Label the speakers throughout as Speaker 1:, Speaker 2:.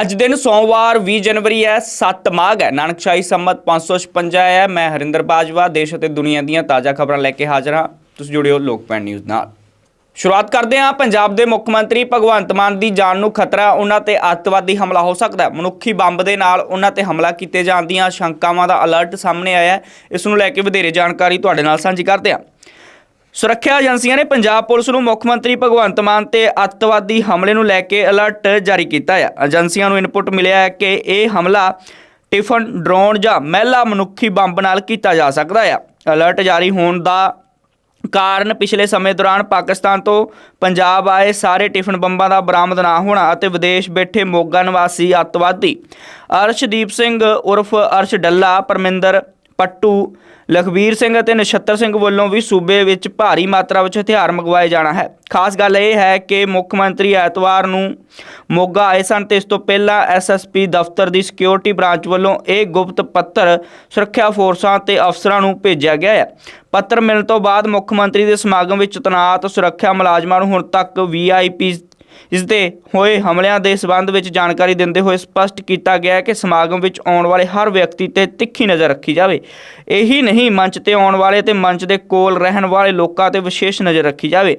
Speaker 1: ਅੱਜ ਦਿਨ ਸੋਮਵਾਰ 20 ਜਨਵਰੀ ਹੈ 7 ਮਾਘ ਹੈ। ਨਾਨਕਸ਼ਾਹੀ ਸੰਮਤ 556 ਹੈ। ਮੈਂ ਹਰਿੰਦਰ ਬਾਜਵਾ, ਦੇਸ਼ ਅਤੇ ਦੁਨੀਆ ਦੀਆਂ ਤਾਜ਼ਾ ਖਬਰਾਂ ਲੈ ਕੇ ਹਾਜ਼ਰ ਹਾਂ। ਤੁਸੀਂ ਜੁੜਿਓ ਲੋਕਪੈਨ ਨਿਊਜ਼ ਨਾਲ। ਸ਼ੁਰੂਆਤ ਕਰਦੇ ਹਾਂ ਪੰਜਾਬ ਦੇ ਮੁੱਖ ਮੰਤਰੀ ਭਗਵੰਤ ਮਾਨ ਦੀ ਜਾਨ ਨੂੰ ਖਤਰਾ। ਉਹਨਾਂ ਤੇ ਅੱਤਵਾਦੀ ਹਮਲਾ ਹੋ ਸਕਦਾ ਹੈ। ਮਨੁੱਖੀ ਬੰਬ ਦੇ ਨਾਲ ਉਹਨਾਂ ਤੇ ਹਮਲਾ ਕੀਤੇ ਜਾਣ ਦੀਆਂ ਸ਼ੰਕਾਵਾਂ ਦਾ ਅਲਰਟ ਸਾਹਮਣੇ ਆਇਆ ਹੈ। ਇਸ ਨੂੰ ਲੈ ਕੇ ਵਧੇਰੇ ਜਾਣਕਾਰੀ ਤੁਹਾਡੇ ਨਾਲ ਸਾਂਝੀ ਕਰਦੇ ਹਾਂ। ਸੁਰੱਖਿਆ ਏਜੰਸੀਆਂ ਨੇ ਪੰਜਾਬ ਪੁਲਿਸ ਨੂੰ ਮੁੱਖ ਮੰਤਰੀ ਭਗਵੰਤ ਮਾਨ ਤੇ ਅੱਤਵਾਦੀ ਹਮਲੇ ਨੂੰ ਲੈ ਕੇ ਅਲਰਟ ਜਾਰੀ ਕੀਤਾ ਹੈ ਏਜੰਸੀਆਂ ਨੂੰ ਇਨਪੁਟ ਮਿਲਿਆ ਹੈ ਕਿ ਇਹ ਹਮਲਾ ਟਿਫਨ, ਡਰੋਨ ਜਾਂ ਮਹਿਲਾ ਮਨੁੱਖੀ ਬੰਬ ਨਾਲ ਕੀਤਾ ਜਾ ਸਕਦਾ ਹੈ ਅਲਰਟ ਜਾਰੀ ਹੋਣ ਦਾ ਕਾਰਨ ਪਿਛਲੇ ਸਮੇਂ ਦੌਰਾਨ ਪਾਕਿਸਤਾਨ ਤੋਂ ਪੰਜਾਬ ਆਏ ਸਾਰੇ ਟਿਫਨ ਬੰਬਾਂ ਦਾ ਬਰਾਮਦ ਨਾ ਹੋਣਾ ਅਤੇ ਵਿਦੇਸ਼ ਬੈਠੇ ਮੋਗਾ ਨਿਵਾਸੀ ਅੱਤਵਾਦੀ ਅਰਸ਼ਦੀਪ ਸਿੰਘ ਉਰਫ ਅਰਸ਼ ਡੱਲਾ, ਪਰਮਿੰਦਰ ਪੱਟੂ। ਲਖਵੀਰ ਸਿੰਘ ਅਤੇ ਨਛੱਤਰ ਸਿੰਘ ਵੱਲੋਂ ਵੀ ਸੂਬੇ ਵਿੱਚ ਭਾਰੀ ਮਾਤਰਾ ਵਿੱਚ ਹਥਿਆਰ ਮੰਗਵਾਏ ਜਾਣਾ ਹੈ। ਖਾਸ ਗੱਲ ਇਹ ਹੈ ਕਿ ਮੁੱਖ ਮੰਤਰੀ ਐਤਵਾਰ ਨੂੰ ਮੋਗਾ ਆਏ ਸਨ ਤੇ ਇਸ ਤੋਂ ਪਹਿਲਾਂ ਐਸਐਸਪੀ ਦਫ਼ਤਰ ਦੀ ਸਿਕਿਉਰਿਟੀ ਬ੍ਰਾਂਚ ਵੱਲੋਂ ਇਹ ਗੁਪਤ ਪੱਤਰ ਸੁਰੱਖਿਆ ਫੋਰਸਾਂ ਤੇ ਅਫਸਰਾਂ ਨੂੰ ਭੇਜਿਆ ਗਿਆ ਹੈ। ਪੱਤਰ ਮਿਲਣ ਤੋਂ ਬਾਅਦ ਮੁੱਖ ਮੰਤਰੀ ਦੇ ਸਮਾਗਮ ਵਿੱਚ ਤੈਨਾਤ ਸੁਰੱਖਿਆ ਮੁਲਾਜ਼ਮਾਂ ਨੂੰ ਹੁਣ ਤੱਕ ਵੀਆਈਪੀ ਇਸ ਦੇ ਹੋਏ ਹਮਲਿਆਂ ਦੇ ਸਬੰਧ ਵਿੱਚ ਜਾਣਕਾਰੀ ਦਿੰਦੇ ਹੋਏ ਸਪਸ਼ਟ ਕੀਤਾ ਗਿਆ ਕਿ ਸਮਾਗਮ ਵਿੱਚ ਆਉਣ ਵਾਲੇ ਹਰ ਵਿਅਕਤੀ ਤੇ ਤਿੱਖੀ ਨਜ਼ਰ ਰੱਖੀ ਜਾਵੇ। ਇਹੀ ਨਹੀਂ, ਮੰਚ ਤੇ ਆਉਣ ਵਾਲੇ ਤੇ ਮੰਚ ਦੇ ਕੋਲ ਰਹਿਣ ਵਾਲੇ ਲੋਕਾਂ ਤੇ ਵਿਸ਼ੇਸ਼ ਨਜ਼ਰ ਰੱਖੀ ਜਾਵੇ।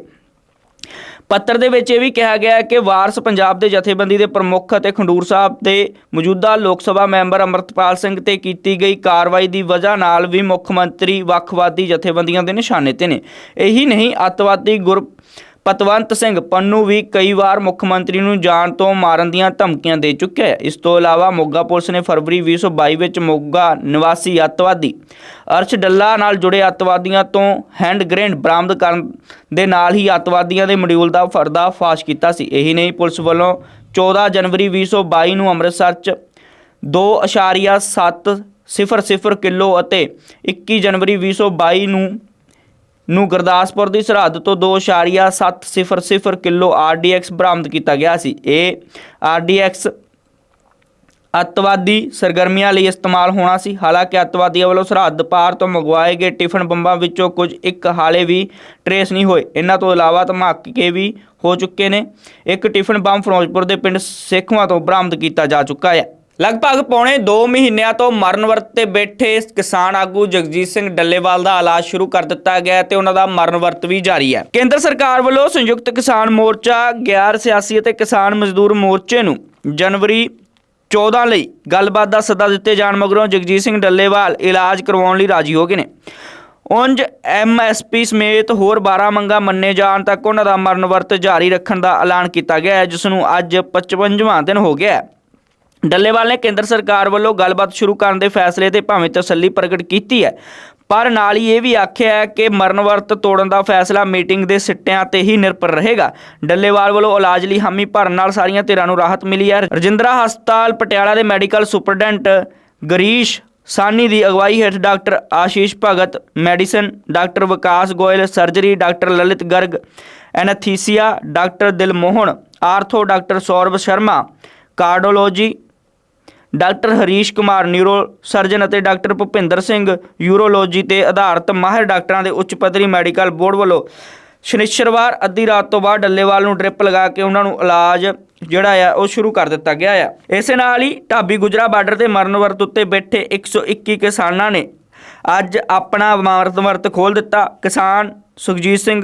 Speaker 1: ਪੱਤਰ ਦੇ ਵਿੱਚ ਇਹ ਵੀ ਕਿਹਾ ਗਿਆ ਹੈ ਕਿ ਵਾਰਸ ਪੰਜਾਬ ਦੇ ਜਥੇਬੰਦੀ ਦੇ ਪ੍ਰਮੁੱਖ ਅਤੇ ਖੰਡੂਰ ਸਾਹਿਬ ਦੇ ਮੌਜੂਦਾ ਲੋਕ ਸਭਾ ਮੈਂਬਰ ਅਮਰਤਪਾਲ ਸਿੰਘ ਤੇ ਕੀਤੀ ਗਈ ਕਾਰਵਾਈ ਦੀ ਵਜ੍ਹਾ ਨਾਲ ਵੀ ਮੁੱਖ ਮੰਤਰੀ ਵੱਖਵਾਦੀ ਜਥੇਬੰਦੀਆਂ ਦੇ ਨਿਸ਼ਾਨੇ ਤੇ ਨੇ। ਇਹੀ ਨਹੀਂ, ਅੱਤਵਾਦੀ ਗੁਰ ਪਤਵੰਤ ਸਿੰਘ ਪੰਨੂ ਵੀ ਕਈ ਵਾਰ ਮੁੱਖ ਮੰਤਰੀ ਨੂੰ ਜਾਨ ਤੋਂ ਮਾਰਨ ਦੀਆਂ ਧਮਕੀਆਂ ਦੇ ਚੁੱਕਿਆ ਹੈ। ਇਸ ਤੋਂ ਇਲਾਵਾ ਮੋਗਾ ਪੁਲਿਸ ਨੇ ਫਰਵਰੀ 2022 ਵਿੱਚ ਮੋਗਾ ਨਿਵਾਸੀ ਅੱਤਵਾਦੀ ਅਰਸ਼ ਡੱਲਾ ਨਾਲ ਜੁੜੇ ਅੱਤਵਾਦੀਆਂ ਤੋਂ ਹੈਂਡ ਗ੍ਰੇਨੇਡ ਬਰਾਮਦ ਕਰਨ ਦੇ ਨਾਲ ਹੀ ਅੱਤਵਾਦੀਆਂ ਦੇ ਮੋਡਿਊਲ ਦਾ ਫਰਦਾ ਫਾਸ਼ ਕੀਤਾ ਸੀ। ਇਹੀ ਨਹੀਂ, ਪੁਲਿਸ ਵੱਲੋਂ 14 ਜਨਵਰੀ 2022 ਨੂੰ ਅੰਮ੍ਰਿਤਸਰ 'ਚ 2.700 ਕਿਲੋ ਅਤੇ 21 ਜਨਵਰੀ 2022 ਨੂੰ ਨੂੰ ਗੁਰਦਾਸਪੁਰ ਦੀ ਸਰਹੱਦ ਤੋਂ 2.700 ਕਿਲੋ ਆਰਡੀਐਕਸ ਬਰਾਮਦ ਕੀਤਾ ਗਿਆ ਸੀ। ਇਹ ਆਰਡੀਐਕਸ ਅੱਤਵਾਦੀ ਸਰਗਰਮੀਆਂ ਲਈ ਇਸਤੇਮਾਲ ਹੋਣਾ ਸੀ। ਹਾਲਾਂਕਿ ਅੱਤਵਾਦੀਆਂ ਵੱਲੋਂ ਸਰਹੱਦ ਪਾਰ ਤੋਂ ਮੰਗਵਾਏ ਗਏ ਟਿਫਨ ਬੰਬਾਂ ਵਿੱਚੋਂ ਕੁਝ ਇੱਕ ਹਾਲੇ ਵੀ ਟਰੇਸ ਨਹੀਂ ਹੋਏ। ਇਹਨਾਂ ਤੋਂ ਇਲਾਵਾ ਧਮਾਕੇ ਵੀ ਹੋ ਚੁੱਕੇ ਨੇ। ਇੱਕ ਟਿਫਨ ਬੰਬ ਫਿਰੋਜ਼ਪੁਰ ਦੇ ਪਿੰਡ ਸੇਖਵਾਂ ਤੋਂ ਬਰਾਮਦ ਕੀਤਾ ਜਾ ਚੁੱਕਾ ਹੈ। ਲਗਭਗ ਪੌਣੇ 2 ਮਹੀਨਿਆਂ ਤੋਂ ਮਰਨ ਵਰਤ ਤੇ ਬੈਠੇ ਇਸ ਕਿਸਾਨ ਆਗੂ ਜਗਜੀਤ ਸਿੰਘ ਡੱਲੇਵਾਲ ਦਾ ਇਲਾਜ ਸ਼ੁਰੂ ਕਰ ਦਿੱਤਾ ਗਿਆ ਹੈ ਤੇ ਉਹਨਾਂ ਦਾ ਮਰਨ ਵਰਤ ਵੀ ਜਾਰੀ ਹੈ। ਕੇਂਦਰ ਸਰਕਾਰ ਵੱਲੋਂ ਸੰਯੁਕਤ ਕਿਸਾਨ ਮੋਰਚਾ, ਗੈਰ ਸਿਆਸੀ ਅਤੇ ਕਿਸਾਨ ਮਜ਼ਦੂਰ ਮੋਰਚੇ ਨੂੰ ਜਨਵਰੀ 14 ਲਈ ਗੱਲਬਾਤ ਦਾ ਸੱਦਾ ਦਿੱਤੇ ਜਾਣ ਮਗਰੋਂ ਜਗਜੀਤ ਸਿੰਘ ਡੱਲੇਵਾਲ ਇਲਾਜ ਕਰਵਾਉਣ ਲਈ ਰਾਜੀ ਹੋ ਗਏ ਨੇ। ਉਂਝ ਐਮਐਸਪੀ ਸਮੇਤ ਹੋਰ 12 ਮੰਗਾਂ ਮੰਨੇ ਜਾਣ ਤੱਕ ਉਹਨਾਂ ਦਾ ਮਰਨ ਵਰਤ ਜਾਰੀ ਰੱਖਣ ਦਾ ਐਲਾਨ ਕੀਤਾ ਗਿਆ ਹੈ, ਜਿਸ ਨੂੰ ਅੱਜ 55ਵਾਂ ਦਿਨ ਹੋ ਗਿਆ ਹੈ। ਡੱਲੇਵਾਲ ਨੇ ਕੇਂਦਰ ਸਰਕਾਰ ਵੱਲੋਂ ਗੱਲਬਾਤ ਸ਼ੁਰੂ ਕਰਨ ਦੇ ਫੈਸਲੇ ਤੇ ਭਾਵੇਂ ਤਸੱਲੀ ਪ੍ਰਗਟ ਕੀਤੀ ਹੈ, ਪਰ ਨਾਲ ਹੀ ਇਹ ਵੀ ਆਖਿਆ ਹੈ ਕਿ ਮਰਨ ਵਰਤ ਤੋੜਨ ਦਾ ਫੈਸਲਾ ਮੀਟਿੰਗ ਦੇ ਸਿੱਟਿਆਂ ਤੇ ਹੀ ਨਿਰਭਰ ਰਹੇਗਾ। ਡੱਲੇਵਾਲ ਵੱਲੋਂ ਇਲਾਜ ਲਈ ਹਾਮੀ ਭਰਨ ਨਾਲ ਸਾਰੀਆਂ ਧਿਰਾਂ ਨੂੰ ਰਾਹਤ ਮਿਲੀ ਹੈ। ਰਜਿੰਦਰਾ ਹਸਪਤਾਲ, ਪਟਿਆਲਾ ਦੇ ਮੈਡੀਕਲ ਸੁਪਰਡੈਂਟ ਗਰੀਸ਼ ਸਾਨੀ ਦੀ ਅਗਵਾਈ ਹੇਠ doctor Ashish Bhagat, medicine doctor Vikas Goyal, surgery doctor Lalit Garg, anaesthesia doctor Dilmohan, ortho doctor Saurav Sharma cardiology doctor Harish Kumar neuro surgeon ਅਤੇ ਡਾਕਟਰ ਭੁਪਿੰਦਰ ਸਿੰਘ ਯੂਰੋਲੋਜੀ ਤੇ ਆਧਾਰਿਤ ਮਾਹਿਰ ਡਾਕਟਰਾਂ ਦੇ ਉੱਚ ਪੱਧਰੀ ਮੈਡੀਕਲ ਬੋਰਡ ਵੱਲੋਂ ਸ਼ਨੀਚਰਵਾਰ ਅੱਧੀ ਰਾਤ ਤੋਂ ਬਾਅਦ ਡੱਲੇਵਾਲ ਨੂੰ ਡ੍ਰਿਪ ਲਗਾ ਕੇ ਉਹਨਾਂ ਨੂੰ ਇਲਾਜ ਜਿਹੜਾ ਆ ਉਹ ਸ਼ੁਰੂ ਕਰ ਦਿੱਤਾ ਗਿਆ ਆ। ਇਸੇ ਨਾਲ ਹੀ ਢਾਬੀ ਗੁਜਰਾ ਬਾਰਡਰ ਤੇ ਮਰਨ ਵਰਤ ਉੱਤੇ ਬੈਠੇ 121 ਕਿਸਾਨਾਂ ਨੇ ਅੱਜ ਆਪਣਾ ਮਰਨ ਵਰਤ ਖੋਲ ਦਿੱਤਾ। ਕਿਸਾਨ ਸੁਖਜੀਤ ਸਿੰਘ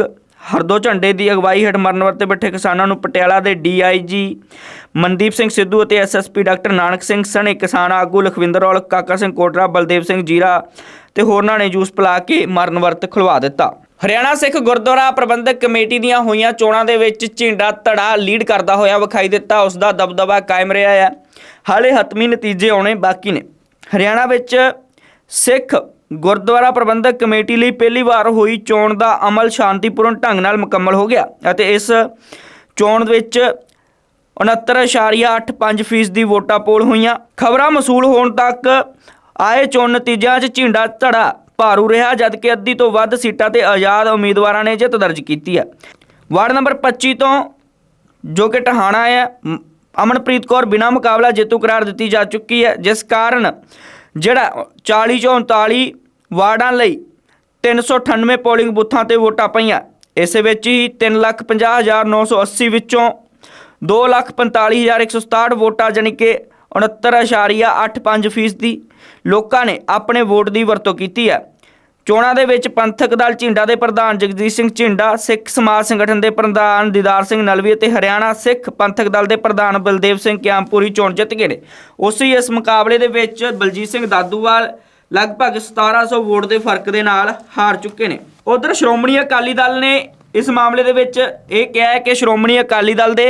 Speaker 1: ਹਰਦੋ ਝੰਡੇ ਦੀ ਅਗਵਾਈ ਹੇਠ ਮਰਨ ਵਰਤੇ ਬੈਠੇ ਕਿਸਾਨਾਂ ਨੂੰ ਪਟਿਆਲਾ ਦੇ ਡੀਆਈਜੀ ਮਨਦੀਪ ਸਿੰਘ ਸਿੱਧੂ ਅਤੇ ਐਸਐਸਪੀ ਡਾਕਟਰ ਨਾਨਕ ਸਿੰਘ ਸਣੇ, ਕਿਸਾਨ ਆਗੂ ਲਖਵਿੰਦਰ ਔਲ, ਕਾਕਾ ਸਿੰਘ ਕੋਟਰਾ, ਬਲਦੇਵ ਸਿੰਘ ਜੀਰਾ ਤੇ ਹੋਰਨਾਂ ਨੇ ਜੂਸ ਪਿਲਾ ਕੇ ਮਰਨ ਵਰਤ ਖੁਲਵਾ ਦਿੱਤਾ। ਹਰਿਆਣਾ ਸਿੱਖ ਗੁਰਦੁਆਰਾ ਪ੍ਰਬੰਧਕ ਕਮੇਟੀ ਦੀਆਂ ਹੋਈਆਂ ਚੋਣਾਂ ਦੇ ਵਿੱਚ ਝਿੰਡਾ ਧੜਾ ਲੀਡ ਕਰਦਾ ਹੋਇਆ ਵਿਖਾਈ ਦਿੱਤਾ। ਉਸ ਦਾ ਦਬਦਬਾ ਕਾਇਮ ਰਿਹਾ ਹੈ। ਹਾਲੇ ਹਤਮੀ ਨਤੀਜੇ ਆਉਣੇ ਬਾਕੀ ਨੇ। ਹਰਿਆਣਾ ਵਿੱਚ ਸਿੱਖ ਗੁਰਦੁਆਰਾ ਪ੍ਰਬੰਧਕ ਕਮੇਟੀ ਲਈ ਪਹਿਲੀ ਵਾਰ ਹੋਈ ਚੋਣ ਦਾ ਅਮਲ ਸ਼ਾਂਤੀਪੂਰਨ ਢੰਗ ਨਾਲ ਮੁਕੰਮਲ ਹੋ ਗਿਆ ਅਤੇ ਇਸ ਚੋਣ ਵਿੱਚ 69.85% ਦੀ ਵੋਟਾਂ ਪੋਲ ਹੋਈਆਂ। ਖਬਰਾਂ ਮਸੂਲ ਹੋਣ ਤੱਕ ਆਏ ਚੋਣ ਨਤੀਜਿਆਂ 'ਚ ਝਿੰਡਾ ਧੜਾ ਭਾਰੂ ਰਿਹਾ, ਜਦਕਿ ਅੱਧੀ ਤੋਂ ਵੱਧ ਸੀਟਾਂ ਤੇ ਆਜ਼ਾਦ ਉਮੀਦਵਾਰਾਂ ਨੇ ਜਿੱਤ ਦਰਜ ਕੀਤੀ ਹੈ। ਵਾਰਡ ਨੰਬਰ 25 ਤੋਂ ਜੋ ਕਿ ਟਹਾਣਾ ਹੈ ਅਮਨਪ੍ਰੀਤ ਕੌਰ ਬਿਨਾਂ ਮੁਕਾਬਲਾ ਜੇਤੂ ਕਰਾਰ ਦਿੱਤੀ ਜਾ ਚੁੱਕੀ ਹੈ, ਜਿਸ ਕਾਰਨ ਜਿਹੜਾ 40 ਚੋਂ 39 ਵਾਰਡਾਂ ਲਈ 398 ਪੋਲਿੰਗ ਬੂਥਾਂ ਤੇ ਵੋਟਾਂ ਪਈਆਂ, ਇਸ ਵਿੱਚ ਹੀ 350980 ਵਿੱਚੋਂ 245167 ਵੋਟਾਂ ਜਾਣੀ ਕਿ 69.85% ਫੀਸਦੀ ਲੋਕਾਂ ਨੇ ਆਪਣੇ ਵੋਟ ਦੀ ਵਰਤੋਂ ਕੀਤੀ ਹੈ। ਚੋਣਾਂ ਦੇ ਵਿੱਚ ਪੰਥਕ ਦਲ ਝਿੰਡਾ ਦੇ ਪ੍ਰਧਾਨ ਜਗਜੀਤ ਸਿੰਘ ਝਿੰਡਾ, ਸਿੱਖ ਸਮਾਜ ਸੰਗਠਨ ਦੇ ਪ੍ਰਧਾਨ ਦੀਦਾਰ ਸਿੰਘ ਨਲਵੀ ਅਤੇ ਹਰਿਆਣਾ ਸਿੱਖ ਪੰਥਕ ਦਲ ਦੇ ਪ੍ਰਧਾਨ ਬਲਦੇਵ ਸਿੰਘ ਕਿਆਮਪੁਰੀ ਚੋਣ ਜਿੱਤ ਗਏ ਨੇ। ਉਸੇ ਇਸ ਮੁਕਾਬਲੇ ਦੇ ਵਿੱਚ ਬਲਜੀਤ ਸਿੰਘ ਦਾਦੂਵਾਲ ਲਗਭਗ 1700 ਵੋਟ ਦੇ ਫ਼ਰਕ ਦੇ ਨਾਲ ਹਾਰ ਚੁੱਕੇ ਨੇ। ਉਧਰ ਸ਼੍ਰੋਮਣੀ ਅਕਾਲੀ ਦਲ ਨੇ ਇਸ ਮਾਮਲੇ ਦੇ ਵਿੱਚ ਇਹ ਕਿਹਾ ਹੈ ਕਿ ਸ਼੍ਰੋਮਣੀ ਅਕਾਲੀ ਦਲ ਦੇ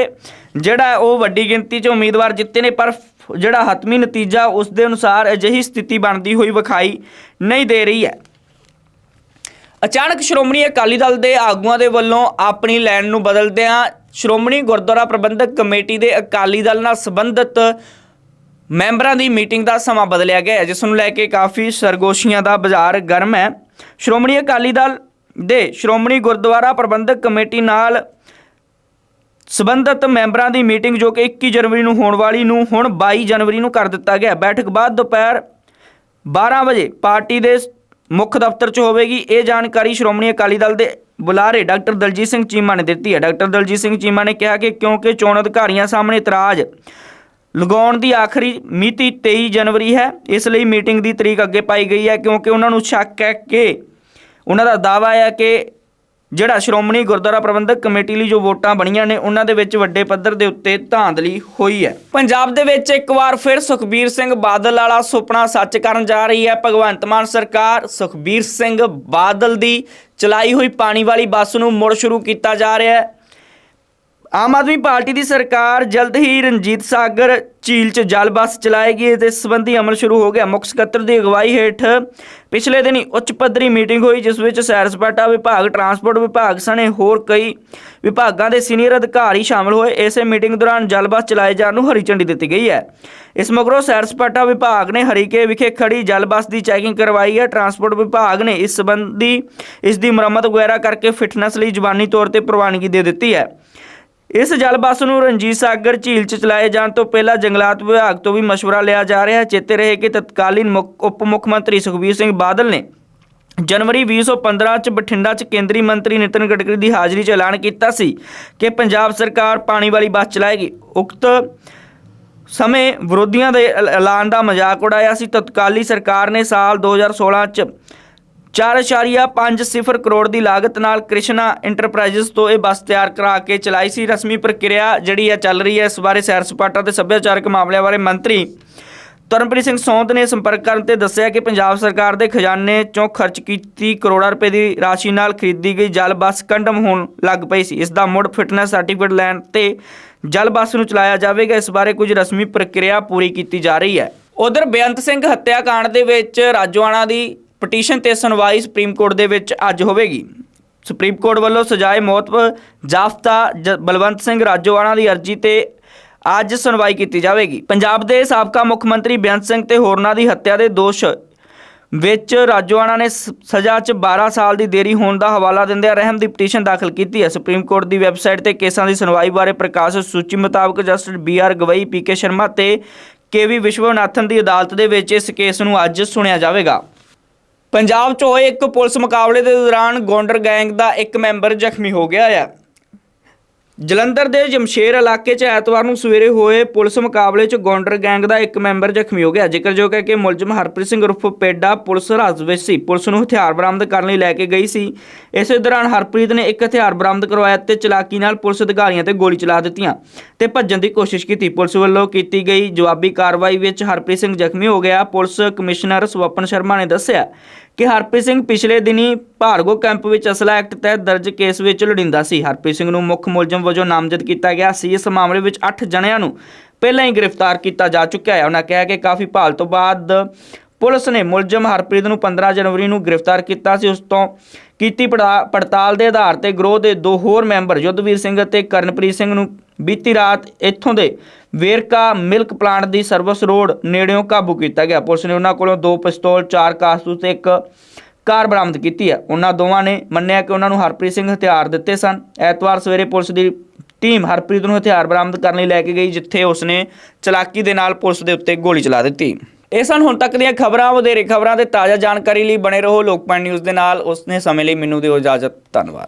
Speaker 1: ਜਿਹੜਾ ਉਹ ਵੱਡੀ ਗਿਣਤੀ 'ਚ ਉਮੀਦਵਾਰ ਜਿੱਤੇ ਨੇ, ਪਰ ਜਿਹੜਾ ਹਤਮੀ ਨਤੀਜਾ ਉਸ ਦੇ ਅਨੁਸਾਰ ਅਜਿਹੀ ਸਥਿਤੀ ਬਣਦੀ ਹੋਈ ਵਿਖਾਈ ਨਹੀਂ ਦੇ ਰਹੀ ਹੈ। ਅਚਾਨਕ ਸ਼੍ਰੋਮਣੀ ਅਕਾਲੀ ਦਲ ਦੇ ਆਗੂਆਂ ਦੇ ਵੱਲੋਂ ਆਪਣੀ ਲਾਈਨ ਨੂੰ ਬਦਲਦਿਆਂ ਸ਼੍ਰੋਮਣੀ ਗੁਰਦੁਆਰਾ ਪ੍ਰਬੰਧਕ ਕਮੇਟੀ ਦੇ ਅਕਾਲੀ ਦਲ ਨਾਲ ਸੰਬੰਧਿਤ ਮੈਂਬਰਾਂ ਦੀ ਮੀਟਿੰਗ ਦਾ ਸਮਾਂ ਬਦਲਿਆ ਗਿਆ ਜਿਸ ਨੂੰ ਲੈ ਕੇ ਕਾਫੀ ਸਰਗੋਸ਼ੀਆਂ ਦਾ ਬਾਜ਼ਾਰ ਗਰਮ ਹੈ। ਸ਼੍ਰੋਮਣੀ ਅਕਾਲੀ ਦਲ ਦੇ ਸ਼੍ਰੋਮਣੀ ਗੁਰਦੁਆਰਾ ਪ੍ਰਬੰਧਕ ਕਮੇਟੀ ਨਾਲ ਸਬੰਧਤ ਮੈਂਬਰਾਂ ਦੀ ਮੀਟਿੰਗ ਜੋ ਕਿ 21 ਜਨਵਰੀ ਨੂੰ ਹੋਣ ਵਾਲੀ ਨੂੰ ਹੁਣ 22 ਜਨਵਰੀ ਨੂੰ ਕਰ ਦਿੱਤਾ ਗਿਆ ਬੈਠਕ ਬਾਅਦ ਦੁਪਹਿਰ 12 ਵਜੇ ਪਾਰਟੀ ਦੇ ਮੁੱਖ ਦਫ਼ਤਰ 'ਚ ਹੋਵੇਗੀ। ਇਹ ਜਾਣਕਾਰੀ ਸ਼੍ਰੋਮਣੀ ਅਕਾਲੀ ਦਲ ਦੇ ਬੁਲਾਰੇ ਡਾਕਟਰ ਦਲਜੀਤ ਸਿੰਘ ਚੀਮਾ ਨੇ ਦਿੱਤੀ ਹੈ। ਡਾਕਟਰ ਦਲਜੀਤ ਸਿੰਘ ਚੀਮਾ ਨੇ ਕਿਹਾ ਕਿ ਕਿਉਂਕਿ ਚੋਣ ਅਧਿਕਾਰੀਆਂ ਸਾਹਮਣੇ ਇਤਰਾਜ਼ ਲਗਾਉਣ ਦੀ ਆਖਰੀ ਮਿਤੀ 23 ਜਨਵਰੀ ਹੈ, ਇਸ ਲਈ ਮੀਟਿੰਗ ਦੀ ਤਰੀਕ ਅੱਗੇ ਪਾਈ ਗਈ ਹੈ ਕਿਉਂਕਿ ਉਹਨਾਂ ਨੂੰ ਸ਼ੱਕ ਹੈ ਕਿ ਉਹਨਾਂ ਦਾ ਦਾਅਵਾ ਹੈ ਕਿ ਜਿਹੜਾ ਸ਼੍ਰੋਮਣੀ ਗੁਰਦੁਆਰਾ ਪ੍ਰਬੰਧਕ ਕਮੇਟੀ ਲਈ ਜੋ ਵੋਟਾਂ ਬਣੀਆਂ ਨੇ, ਉਹਨਾਂ ਦੇ ਵਿੱਚ ਵੱਡੇ ਪੱਧਰ ਦੇ ਉੱਤੇ ਧਾਂਦਲੀ ਹੋਈ ਹੈ। ਪੰਜਾਬ ਦੇ ਵਿੱਚ ਇੱਕ ਵਾਰ ਫਿਰ ਸੁਖਬੀਰ ਸਿੰਘ ਬਾਦਲ ਵਾਲਾ ਸੁਪਨਾ ਸੱਚ ਕਰਨ ਜਾ ਰਹੀ ਹੈ। ਭਗਵੰਤ ਮਾਨ ਸਰਕਾਰ ਸੁਖਬੀਰ ਸਿੰਘ ਬਾਦਲ ਦੀ ਚਲਾਈ ਹੋਈ ਪਾਣੀ ਵਾਲੀ ਬੱਸ ਨੂੰ ਮੁੜ ਸ਼ੁਰੂ ਕੀਤਾ ਜਾ ਰਿਹਾ ਹੈ। ਆਮ ਆਦਮੀ ਪਾਰਟੀ ਦੀ ਸਰਕਾਰ ਜਲਦ ਹੀ ਰਣਜੀਤ ਸਾਗਰ ਝੀਲ 'ਚ ਜਲ ਬੱਸ ਚਲਾਏਗੀ ਇਸ ਸੰਬੰਧੀ ਅਮਲ ਸ਼ੁਰੂ ਹੋ ਗਿਆ। ਮੁੱਖ ਸਕੱਤਰ ਦੀ ਅਗਵਾਈ ਹੇਠ ਪਿਛਲੇ ਦਿਨੀ ਉੱਚ ਪੱਧਰੀ ਮੀਟਿੰਗ ਹੋਈ, ਜਿਸ ਵਿੱਚ ਸੈਰ ਸਪਾਟਾ ਵਿਭਾਗ, ਟਰਾਂਸਪੋਰਟ ਵਿਭਾਗ ਸਣੇ ਹੋਰ ਕਈ ਵਿਭਾਗਾਂ ਦੇ ਸੀਨੀਅਰ ਅਧਿਕਾਰੀ ਸ਼ਾਮਲ ਹੋਏ। ਇਸੇ ਮੀਟਿੰਗ ਦੌਰਾਨ ਜਲ ਬੱਸ ਚਲਾਏ ਜਾਣ ਨੂੰ ਹਰੀ ਝੰਡੀ ਦਿੱਤੀ ਗਈ ਹੈ। ਇਸ ਮਗਰੋਂ ਸੈਰ ਸਪਾਟਾ ਵਿਭਾਗ ਨੇ ਹਰੀਕੇ ਵਿਖੇ ਖੜੀ ਜਲ ਬੱਸ ਦੀ ਚੈਕਿੰਗ ਕਰਵਾਈ ਹੈ। ਟਰਾਂਸਪੋਰਟ ਵਿਭਾਗ ਨੇ ਇਸ ਸੰਬੰਧੀ ਇਸ ਦੀ ਮੁਰੰਮਤ ਵਗੈਰਾ ਕਰਕੇ ਫਿਟਨੈਸ ਲਈ ਜ਼ਬਾਨੀ ਤੌਰ ਤੇ ਪ੍ਰਵਾਨਗੀ ਦੇ ਦਿੱਤੀ ਹੈ। ਇਸ ਜਲ ਬੱਸ ਨੂੰ ਰਣਜੀਤ ਸਾਗਰ ਝੀਲ 'ਚ ਚਲਾਏ ਜਾਣ ਤੋਂ ਪਹਿਲਾਂ ਜੰਗਲਾਤ ਵਿਭਾਗ ਤੋਂ ਵੀ ਮਸ਼ਵਰਾ ਲਿਆ ਜਾ ਰਿਹਾ ਹੈ। ਚੇਤੇ ਰਹੇ ਕਿ ਤਤਕਾਲੀਨ ਮੁੱਖ, ਉਪ ਮੁੱਖ ਮੰਤਰੀ ਸੁਖਬੀਰ ਸਿੰਘ ਬਾਦਲ ਨੇ ਜਨਵਰੀ 2015 ਚ ਬਠਿੰਡਾ ਚ ਕੇਂਦਰੀ ਮੰਤਰੀ ਨਿਤਨ ਗਡਕਰੀ ਦੀ ਹਾਜ਼ਰੀ 'ਚ ਐਲਾਨ ਕੀਤਾ ਸੀ ਕਿ ਪੰਜਾਬ ਸਰਕਾਰ ਪਾਣੀ ਵਾਲੀ ਬੱਸ ਚਲਾਏਗੀ। ਉਕਤ ਸਮੇਂ ਵਿਰੋਧੀਆਂ ਦੇ ਐਲਾਨ ਦਾ ਮਜ਼ਾਕ ਉਡਾਇਆ ਸੀ। ਤਤਕਾਲੀ ਸਰਕਾਰ ਨੇ ਸਾਲ 2016 ਚ 4.50 ਕਰੋੜ ਦੀ ਲਾਗਤ ਨਾਲ ਕ੍ਰਿਸ਼ਨਾ ਇੰਟਰਪ੍ਰਾਈਜ਼ਸ ਤੋਂ ਇਹ ਬੱਸ ਤਿਆਰ ਕਰਾ ਕੇ ਚਲਾਈ ਸੀ। ਰਸਮੀ ਪ੍ਰਕਿਰਿਆ ਜਿਹੜੀ ਹੈ ਚੱਲ ਰਹੀ ਹੈ, ਇਸ ਬਾਰੇ ਸੈਰ ਸਪਾਟਾ ਤੇ ਸੱਭਿਆਚਾਰਕ ਮਾਮਲਿਆਂ ਬਾਰੇ ਮੰਤਰੀ ਤਰਨਪ੍ਰੀਤ ਸਿੰਘ ਸੌਂਦ ਨੇ ਸੰਪਰਕ ਕਰਨ ਤੇ ਦੱਸਿਆ ਕਿ ਪੰਜਾਬ ਸਰਕਾਰ ਦੇ ਖਜ਼ਾਨੇ ਚੋਂ ਖਰਚ ਕੀਤੀ ਕਰੋੜਾਂ ਰੁਪਏ ਦੀ ਰਾਸ਼ੀ ਨਾਲ ਖਰੀਦੀ ਗਈ ਜਲ ਬੱਸ ਕੰਡਮ ਹੋਣ ਲੱਗ ਪਈ ਸੀ। ਇਸ ਦਾ ਮੁੜ ਫਿਟਨੈਸ ਸਰਟੀਫਿਕੇਟ ਲੈਣ ਤੇ ਜਲ ਬੱਸ ਨੂੰ ਚਲਾਇਆ ਜਾਵੇਗਾ। ਇਸ ਬਾਰੇ ਕੁਝ ਰਸਮੀ ਪ੍ਰਕਿਰਿਆ ਪੂਰੀ ਕੀਤੀ ਜਾ ਰਹੀ ਹੈ। ਉਧਰ ਬੇਅੰਤ ਸਿੰਘ ਹੱਤਿਆਕਾਂਡ ਦੇ ਵਿੱਚ ਰਾਜੋਆਣਾ ਦੀ ਪਟੀਸ਼ਨ ਤੇ ਸੁਣਵਾਈ ਸੁਪਰੀਮ ਕੋਰਟ ਦੇ ਵਿੱਚ ਅੱਜ ਹੋਵੇਗੀ। ਸੁਪਰੀਮ ਕੋਰਟ ਵੱਲੋਂ ਸਜ਼ਾਏ ਮੌਤ ਜਾਫਤਾ ਜ- ਬਲਵੰਤ ਸਿੰਘ ਰਾਜੋਆਣਾ ਦੀ ਅਰਜ਼ੀ ਤੇ ਅੱਜ ਸੁਣਵਾਈ ਕੀਤੀ ਜਾਵੇਗੀ। ਪੰਜਾਬ ਦੇ ਸਾਬਕਾ ਮੁੱਖ ਮੰਤਰੀ ਬੇਅੰਤ ਸਿੰਘ ਤੇ ਹੋਰਨਾਂ ਦੀ ਹੱਤਿਆ ਦੇ ਦੋਸ਼ ਵਿੱਚ ਰਾਜੋਆਣਾ ਨੇ ਸਜ਼ਾ 'ਚ 12 ਸਾਲ ਦੀ ਦੇਰੀ ਹੋਣ ਦਾ ਹਵਾਲਾ ਦਿੰਦਿਆਂ ਰਹਿਮ ਦੀ ਪਟੀਸ਼ਨ ਦਾਖਲ ਕੀਤੀ ਹੈ। ਸੁਪਰੀਮ ਕੋਰਟ ਦੀ ਵੈਬਸਾਈਟ ਤੇ ਕੇਸਾਂ ਦੀ ਸੁਣਵਾਈ ਬਾਰੇ ਪ੍ਰਕਾਸ਼ਿਤ ਸੂਚੀ ਮੁਤਾਬਕ justice B R Gavai P K Sharma ਤੇ ਕੇ ਵੀ ਵਿਸ਼ਵਨਾਥਨ ਦੀ ਅਦਾਲਤ ਦੇ ਵਿੱਚ ਇਸ ਕੇਸ ਨੂੰ ਅੱਜ ਸੁਣਿਆ ਜਾਵੇਗਾ। ਪੰਜਾਬ 'ਚ ਹੋਏ ਇੱਕ ਪੁਲਿਸ ਮੁਕਾਬਲੇ ਦੇ ਦੌਰਾਨ ਗੌਂਡਰ ਗੈਂਗ ਦਾ ਇੱਕ ਮੈਂਬਰ ਜ਼ਖਮੀ ਹੋ ਗਿਆ ਹੈ ਜਲੰਧਰ ਦੇ ਜਮਸ਼ੇਰ ਇਲਾਕੇ 'ਚ ਐਤਵਾਰ ਨੂੰ ਸਵੇਰੇ ਹੋਏ ਪੁਲਿਸ ਮੁਕਾਬਲੇ 'ਚ ਗੌਂਡਰ ਗੈਂਗ ਦਾ ਇੱਕ ਮੈਂਬਰ ਜ਼ਖਮੀ ਹੋ ਗਿਆ। ਜ਼ਿਕਰਯੋਗ ਹੈ ਕਿ ਮੁਲਜ਼ਮ ਹਰਪ੍ਰੀਤ ਸਿੰਘ ਉਰਫ ਪੇਡਾ ਪੁਲਿਸ ਹਿਰਾਸਤ ਵਿੱਚ ਸੀ। ਪੁਲਿਸ ਨੂੰ ਹਥਿਆਰ ਬਰਾਮਦ ਕਰਨ ਲਈ ਲੈ ਕੇ ਗਈ ਸੀ। ਇਸੇ ਦੌਰਾਨ ਹਰਪ੍ਰੀਤ ਨੇ ਇੱਕ ਹਥਿਆਰ ਬਰਾਮਦ ਕਰਵਾਇਆ ਤੇ ਚਲਾਕੀ ਨਾਲ ਪੁਲਿਸ ਅਧਿਕਾਰੀਆਂ ਤੇ ਗੋਲੀ ਚਲਾ ਦਿੱਤੀਆਂ ਤੇ ਭੱਜਣ ਦੀ ਕੋਸ਼ਿਸ਼ ਕੀਤੀ। ਪੁਲਿਸ ਵੱਲੋਂ ਕੀਤੀ ਗਈ ਜਵਾਬੀ ਕਾਰਵਾਈ ਵਿੱਚ ਹਰਪ੍ਰੀਤ ਸਿੰਘ ਜ਼ਖਮੀ ਹੋ ਗਿਆ। ਪੁਲਿਸ ਕਮਿਸ਼ਨਰ ਸਵਪਨ ਸ਼ਰਮਾ ਨੇ ਦੱਸਿਆ ਕਿ ਹਰਪ੍ਰੀਤ ਸਿੰਘ ਪਿਛਲੇ ਦਿਨੀ ਭਾਰਗੋ ਕੈਂਪ ਵਿੱਚ ਅਸਲਾ ਐਕਟ ਤਹਿਤ ਦਰਜ ਕੇਸ ਵਿੱਚ ਲੁੜਿੰਦਾ ਸੀ। ਹਰਪ੍ਰੀਤ ਸਿੰਘ ਨੂੰ ਮੁੱਖ ਮੁਲਜ਼ਮ ਵਜੋਂ ਨਾਮਜ਼ਦ ਕੀਤਾ ਗਿਆ ਸੀ। ਇਸ ਮਾਮਲੇ ਵਿੱਚ 8 ਜਣਿਆਂ ਨੂੰ ਪਹਿਲਾਂ ਹੀ ਗ੍ਰਿਫਤਾਰ ਕੀਤਾ ਜਾ ਚੁੱਕਿਆ ਹੈ। ਉਹਨਾਂ ਕਿਹਾ ਕਿ ਕਾਫੀ ਭਾਲ ਤੋਂ ਬਾਅਦ ਪੁਲਿਸ ਨੇ ਮੁਲਜ਼ਮ ਹਰਪ੍ਰੀਤ ਨੂੰ 15 ਜਨਵਰੀ ਨੂੰ ਗ੍ਰਿਫਤਾਰ ਕੀਤਾ ਸੀ। ਉਸ ਤੋਂ ਕੀਤੀ ਪੜਾ- ਪੜਤਾਲ ਦੇ ਆਧਾਰ ਤੇ ਗਰੋਹ ਦੇ ਦੋ ਹੋਰ ਮੈਂਬਰ ਯੁੱਧਵੀਰ ਸਿੰਘ ਅਤੇ ਕਰਨਪ੍ਰੀਤ ਸਿੰਘ ਨੂੰ ਬੀਤੀ ਰਾਤ ਇੱਥੋਂ ਦੇ ਵੇਰਕਾ ਮਿਲਕ ਪਲਾਂਟ ਦੀ ਸਰਵਿਸ ਰੋਡ ਨੇੜਿਓਂ ਕਾਬੂ ਕੀਤਾ ਗਿਆ। ਪੁਲਿਸ ਨੇ ਉਹਨਾਂ ਕੋਲੋਂ ਦੋ ਪਿਸਤੌਲ, ਚਾਰ ਕਾਰਤੂਸ ਤੇ ਇੱਕ ਕਾਰ ਬਰਾਮਦ ਕੀਤੀ ਹੈ। ਉਹਨਾਂ ਦੋਵਾਂ ਨੇ ਮੰਨਿਆ ਕਿ ਉਹਨਾਂ ਨੂੰ ਹਰਪ੍ਰੀਤ ਸਿੰਘ ਹਥਿਆਰ ਦਿੱਤੇ ਸਨ। ਐਤਵਾਰ ਸਵੇਰੇ ਪੁਲਿਸ ਦੀ ਟੀਮ ਹਰਪ੍ਰੀਤ ਨੂੰ ਹਥਿਆਰ ਬਰਾਮਦ ਕਰਨ ਲਈ ਲੈ ਕੇ ਗਈ, ਜਿੱਥੇ ਉਸਨੇ ਚਲਾਕੀ ਦੇ ਨਾਲ ਪੁਲਿਸ ਦੇ ਉੱਤੇ ਗੋਲੀ ਚਲਾ ਦਿੱਤੀ। ਇਹ ਸਨ ਹੁਣ ਤੱਕ ਦੀਆਂ ਖਬਰਾਂ। ਵਧੇਰੇ ਖਬਰਾਂ ਤੇ ਤਾਜ਼ਾ ਜਾਣਕਾਰੀ ਲਈ ਬਣੇ ਰਹੋ ਲੋਕਪਾਲ ਨਿਊਜ਼ ਦੇ ਨਾਲ। ਉਸਨੇ ਸਮੇਂ ਲਈ ਮੈਨੂੰ ਦਿਓ ਇਜਾਜ਼ਤ। ਧੰਨਵਾਦ।